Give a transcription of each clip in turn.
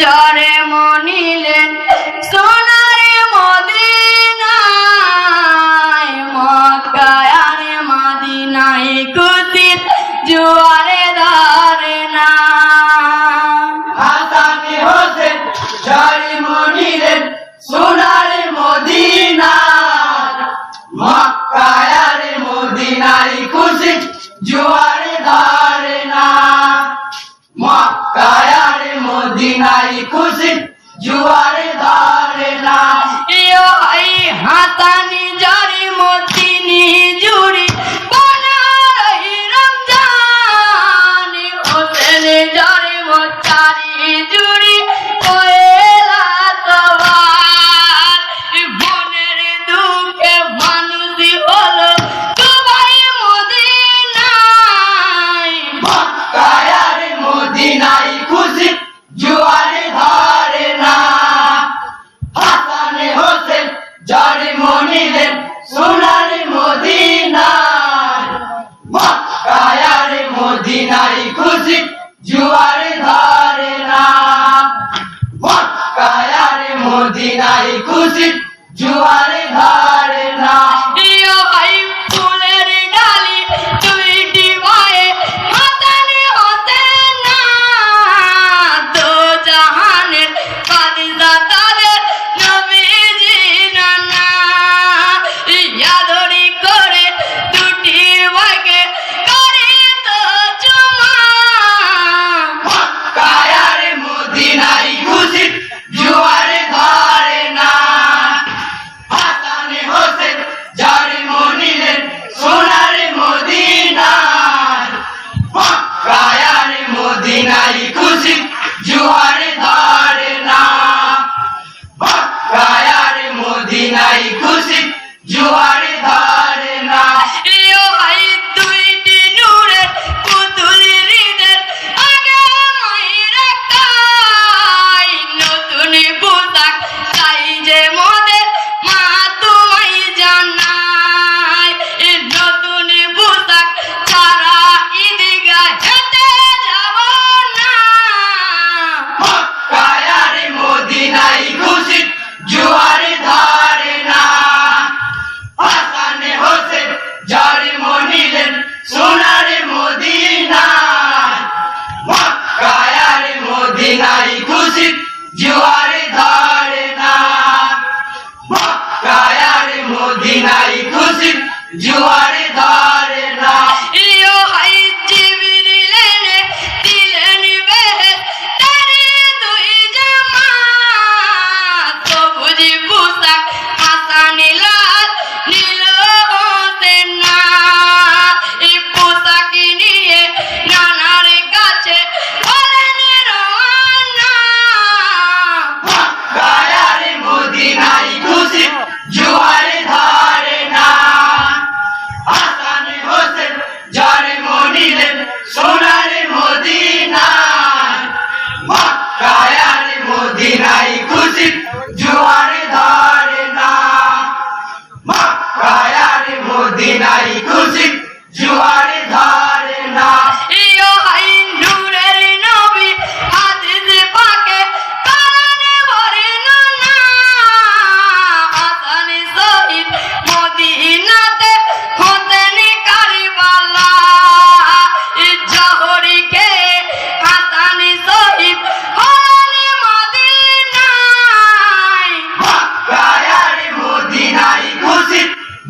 জরে মনিলেন, সোনারে মদিনায়, মক্কায় আরে মদিনায় কুতির জুয়ারে ধরে না। হাসানি হোসেন জারি মনিরের সোনার মদিনা মক্কায়ার মদিনাই খুশি জুয়ারে হাতানি জরি মতিনি জুড়ি বনাই রমজানি। হোসেন জরি মচারি জুড়ি কয়েলা তোমার বনের দুঃখে মানুষই হলো দুবাই মদিনায়। মক্কায়ার মদিনাই খুশি জুয়ারে ধারে মদিনাই জোয়ারে ভাই। মদিনাই খুশি জুয়ারে জুয়ারে ধারে না হাসানে হোসেন জারি মনিলেন সোনার মদিনায় মক্কায়ার মদিনাই খুশি জুয়ারে ধারে না মক্কায়ার মদিনাই খুশি জুয়ারে ধারে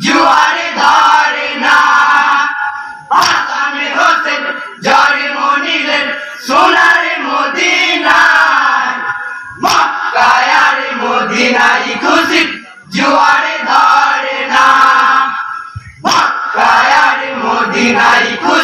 জুয়ারে ধরে না। হাসানে হোসেন জারে মনিলেন সোনার মদিনায়। মক্কায়ার মদিনাই খুশি জুয়ারে ধারে না। মক্কায়ার মদিনাই খুশি